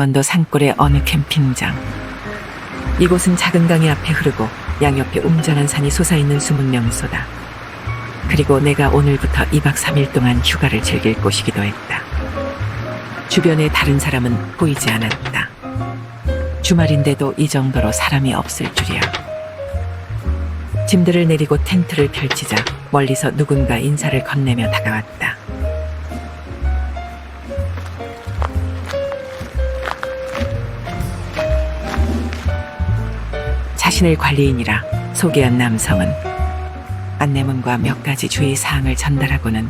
강원도 산골의 어느 캠핑장. 이곳은 작은 강이 앞에 흐르고 양옆에 웅장한 산이 솟아있는 숨은 명소다. 그리고 내가 오늘부터 2박 3일 동안 휴가를 즐길 곳이기도 했다. 주변에 다른 사람은 보이지 않았다. 주말인데도 이 정도로 사람이 없을 줄이야. 짐들을 내리고 텐트를 펼치자 멀리서 누군가 인사를 건네며 다가왔다. 자신을 관리인이라 소개한 남성은 안내문과 몇 가지 주의 사항을 전달하고는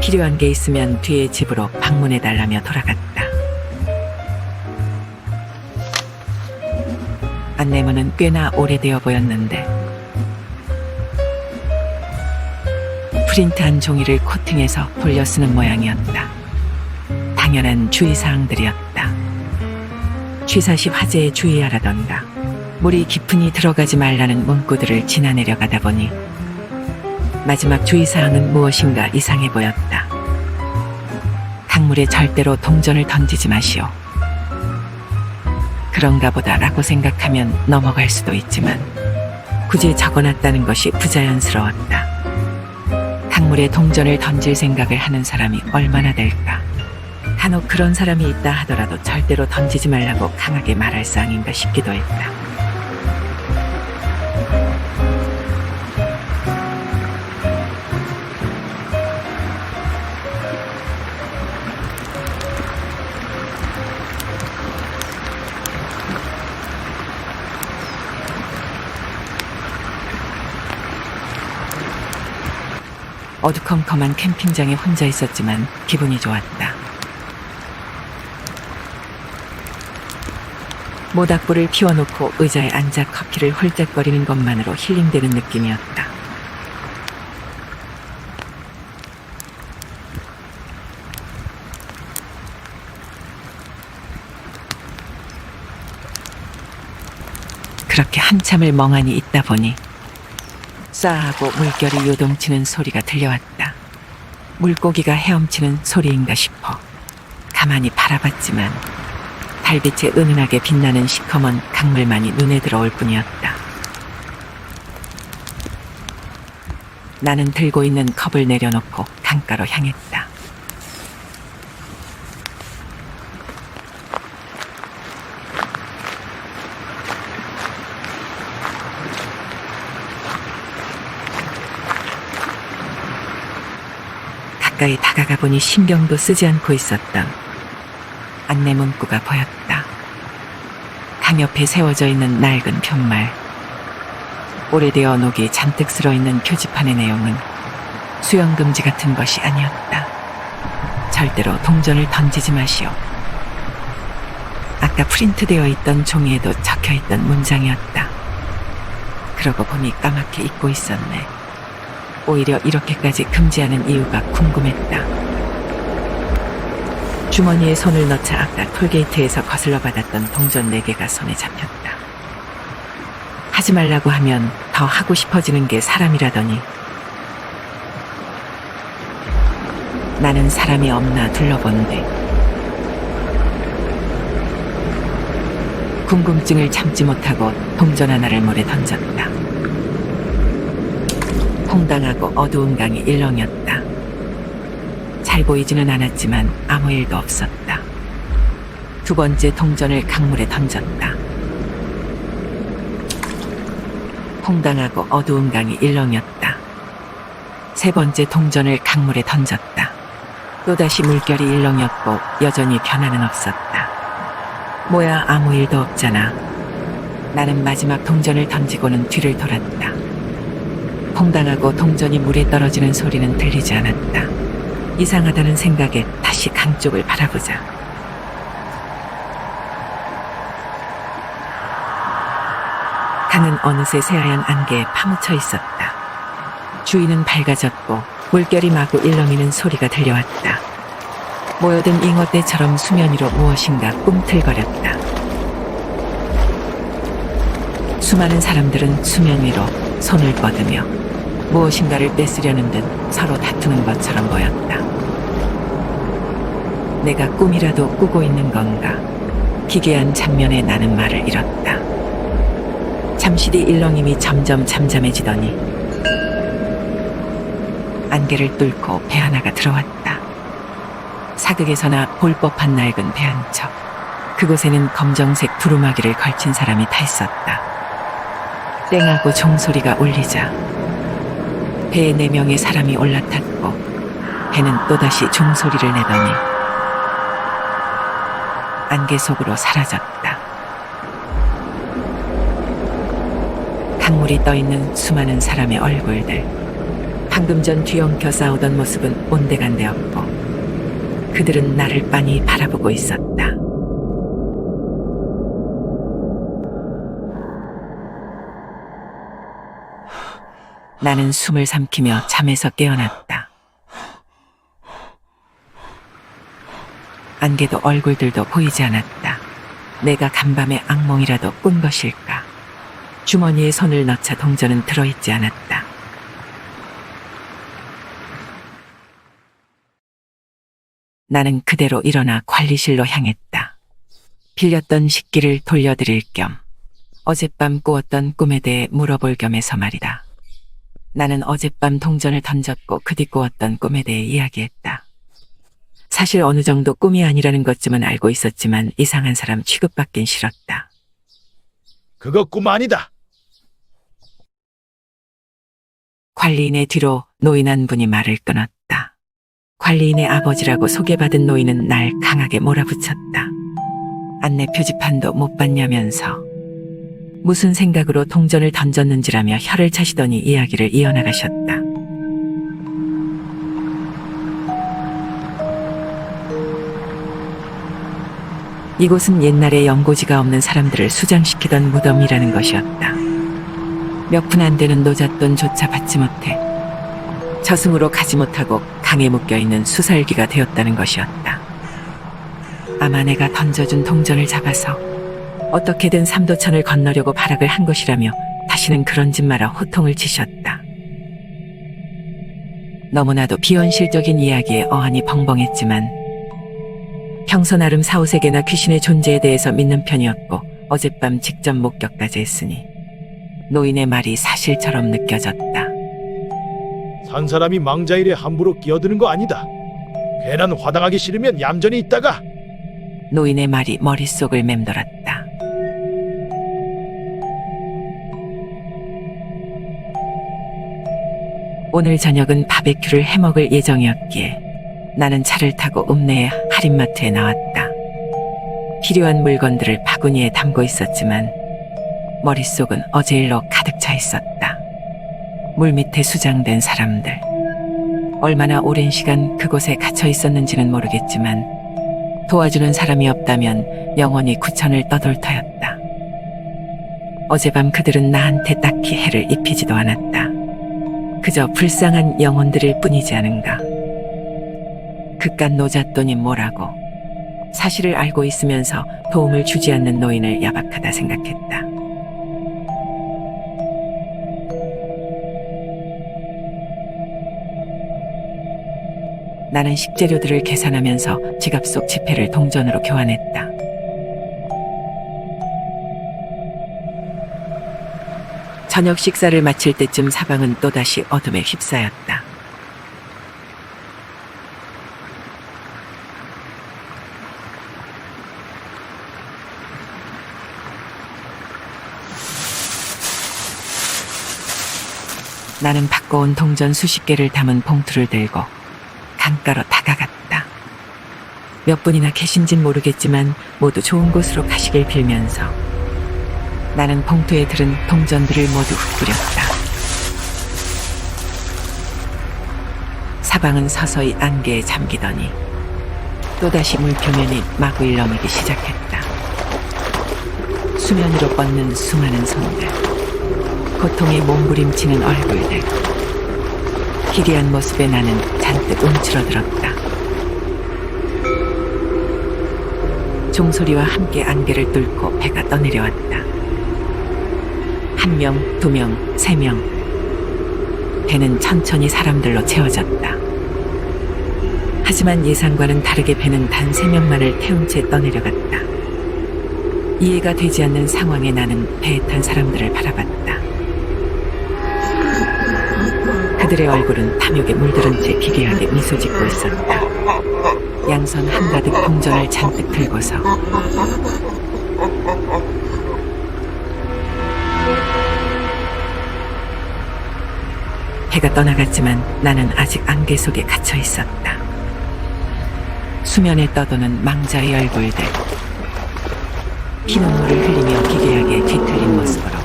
필요한 게 있으면 뒤에 집으로 방문해 달라며 돌아갔다. 안내문은 꽤나 오래되어 보였는데 프린트한 종이를 코팅해서 돌려 쓰는 모양이었다. 당연한 주의사항들이었다. 취사 시 화재에 주의하라던가 물이 깊으니 들어가지 말라는 문구들을 지나 내려가다 보니 마지막 주의사항은 무엇인가 이상해 보였다. 강물에 절대로 동전을 던지지 마시오. 그런가 보다라고 생각하면 넘어갈 수도 있지만 굳이 적어놨다는 것이 부자연스러웠다. 강물에 동전을 던질 생각을 하는 사람이 얼마나 될까? 간혹 그런 사람이 있다 하더라도 절대로 던지지 말라고 강하게 말할 상인가 싶기도 했다. 어두컴컴한 캠핑장에 혼자 있었지만 기분이 좋았다. 모닥불을 피워놓고 의자에 앉아 커피를 홀짝거리는 것만으로 힐링되는 느낌이었다. 그렇게 한참을 멍하니 있다 보니 싸하고 물결이 요동치는 소리가 들려왔다. 물고기가 헤엄치는 소리인가 싶어 가만히 바라봤지만 달빛에 은은하게 빛나는 시커먼 강물만이 눈에 들어올 뿐이었다. 나는 들고 있는 컵을 내려놓고 강가로 향했다. 가까이 다가가 보니 신경도 쓰지 않고 있었던 안내 문구가 보였다. 강 옆에 세워져 있는 낡은 편말. 오래되어 녹이 잔뜩 쓸어 있는 표지판의 내용은 수영 금지 같은 것이 아니었다. 절대로 동전을 던지지 마시오. 아까 프린트되어 있던 종이에도 적혀 있던 문장이었다. 그러고 보니 까맣게 잊고 있었네. 오히려 이렇게까지 금지하는 이유가 궁금했다. 주머니에 손을 넣자 아까 톨게이트에서 거슬러 받았던 동전 4개가 손에 잡혔다. 하지 말라고 하면 더 하고 싶어지는 게 사람이라더니 나는 사람이 없나 뒤 궁금증을 참지 못하고 동전 하나를 물에 던졌다. 홍당하고 어두운 강이 일렁였다. 잘 보이지는 않았지만 아무 일도 없었다. 두 번째 동전을 강물에 던졌다. 홍당하고 어두운 강이 일렁였다. 세 번째 동전을 강물에 던졌다. 또다시 물결이 일렁였고 여전히 변화는 없었다. 뭐야 아무 일도 없잖아. 나는 마지막 동전을 던지고는 뒤를 돌았다. 홍당하고 동전이 물에 떨어지는 소리는 들리지 않았다. 이상하다는 생각에 다시 강 쪽을 바라보자. 강은 어느새 새하얀 안개에 파묻혀 있었다. 주위는 밝아졌고 물결이 마구 일렁이는 소리가 들려왔다. 모여든 잉어떼처럼 수면 위로 무엇인가 꿈틀거렸다. 수많은 사람들은 수면 위로 손을 뻗으며 무엇인가를 뺏으려는 듯 서로 다투는 것처럼 보였다. 내가 꿈이라도 꾸고 있는 건가? 기괴한 장면에 나는 말을 잃었다. 잠시 뒤 일렁임이 점점 잠잠해지더니 안개를 뚫고 배 하나가 들어왔다. 사극에서나 볼 법한 낡은 배 한 척. 그곳에는 검정색 두루마기를 걸친 사람이 타 있었다. 땡하고 종소리가 울리자 배에 네 명의 사람이 올라탔고 배는 또다시 종소리를 내더니 안개 속으로 사라졌다. 강물이 떠있는 수많은 사람의 얼굴들. 방금 전 뒤엉켜 싸우던 모습은 온데간데 없고 그들은 나를 빤히 바라보고 있었다. 나는 숨을 삼키며 잠에서 깨어났다. 안개도 얼굴들도 보이지 않았다. 내가 간밤에 악몽이라도 꾼 것일까? 주머니에 손을 넣자 동전은 들어있지 않았다. 나는 그대로 일어나 관리실로 향했다. 빌렸던 식기를 돌려드릴 겸 어젯밤 꾸었던 꿈에 대해 물어볼 겸해서 말이다. 나는 어젯밤 동전을 던졌고 그뒤 꾸었던 꿈에 대해 이야기했다. 사실 어느 정도 꿈이 아니라는 것쯤은 알고 있었지만 이상한 사람 취급받긴 싫었다. 그거 꿈 아니다. 관리인의 뒤로 노인 한 분이 말을 끊었다. 관리인의 아버지라고 소개받은 노인은 날 강하게 몰아붙였다. 안내 표지판도 못 봤냐면서 무슨 생각으로 동전을 던졌는지라며 혀를 차시더니 이야기를 이어나가셨다. 이곳은 옛날에 연고지가 없는 사람들을 수장시키던 무덤이라는 것이었다. 몇 푼 안 되는 노잣돈조차 받지 못해 저승으로 가지 못하고 강에 묶여 있는 수살기가 되었다는 것이었다. 아마 내가 던져준 동전을 잡아서 어떻게든 삼도천을 건너려고 발악을 한 것이라며 다시는 그런 짓 마라 호통을 치셨다. 너무나도 비현실적인 이야기에 어안이 벙벙했지만 평소 나름 사후세계나 귀신의 존재에 대해서 믿는 편이었고 어젯밤 직접 목격까지 했으니 노인의 말이 사실처럼 느껴졌다. 산 사람이 망자 일에 함부로 끼어드는 거 아니다. 괜한 화당하기 싫으면 얌전히 있다가 노인의 말이 머릿속을 맴돌았다. 오늘 저녁은 바베큐를 해먹을 예정이었기에 나는 차를 타고 읍내의 할인마트에 나왔다. 필요한 물건들을 바구니에 담고 있었지만 머릿속은 어제 일로 가득 차 있었다. 물 밑에 수장된 사람들. 얼마나 오랜 시간 그곳에 갇혀 있었는지는 모르겠지만 도와주는 사람이 없다면 영원히 구천을 떠돌 터였다. 어젯밤 그들은 나한테 딱히 해를 입히지도 않았다. 그저 불쌍한 영혼들일 뿐이지 않은가. 그깟 노잣돈이 뭐라고 사실을 알고 있으면서 도움을 주지 않는 노인을 야박하다 생각했다. 나는 식재료들을 계산하면서 지갑 속 지폐를 동전으로 교환했다. 저녁 식사를 마칠 때쯤 사방은 또다시 어둠에 휩싸였다. 나는 바꿔온 동전 수십 개를 담은 봉투를 들고 강가로 다가갔다. 몇 분이나 계신진 모르겠지만 모두 좋은 곳으로 가시길 빌면서 나는 봉투에 들은 동전들을 모두 흩뿌렸다. 사방은 서서히 안개에 잠기더니 또다시 물표면이 마구 일렁이기 시작했다. 수면 위로 뻗는 수많은 손들, 고통에 몸부림치는 얼굴들, 기괴한 모습에 나는 잔뜩 움츠러들었다. 종소리와 함께 안개를 뚫고 배가 떠내려왔다. 한 명, 두 명, 세 명. 배는 천천히 사람들로 채워졌다. 하지만 예상과는 다르게 배는 단 세 명만을 태운 채 떠내려갔다. 이해가 되지 않는 상황에 나는 배에 탄 사람들을 바라봤다. 그들의 얼굴은 탐욕에 물들은 채 기괴하게 미소 짓고 있었다. 양손 한가득 동전을 잔뜩 들고서 해가 떠나갔지만 나는 아직 안개 속에 갇혀 있었다. 수면에 떠도는 망자의 얼굴들. 피눈물을 흘리며 기괴하게 뒤틀린 모습으로.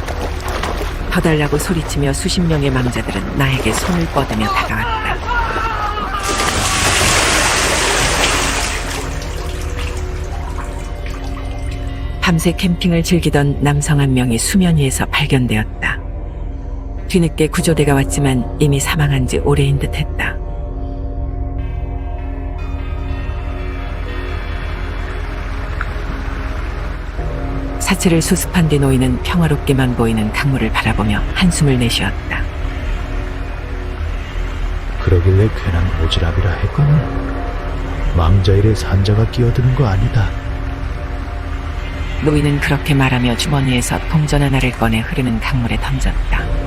더 달라고 소리치며 수십 명의 망자들은 나에게 손을 뻗으며 다가왔다. 밤새 캠핑을 즐기던 남성 한 명이 수면 위에서 발견되었다. 뒤늦게 구조대가 왔지만 이미 사망한 지 오래인 듯 했다. 사체를 수습한 뒤 노인은 평화롭게만 보이는 강물을 바라보며 한숨을 내쉬었다. 그러길래 괜한 오지랖이라 했거늘 망자일에 산자가 끼어드는 거 아니다. 노인은 그렇게 말하며 주머니에서 동전 하나를 꺼내 흐르는 강물에 던졌다.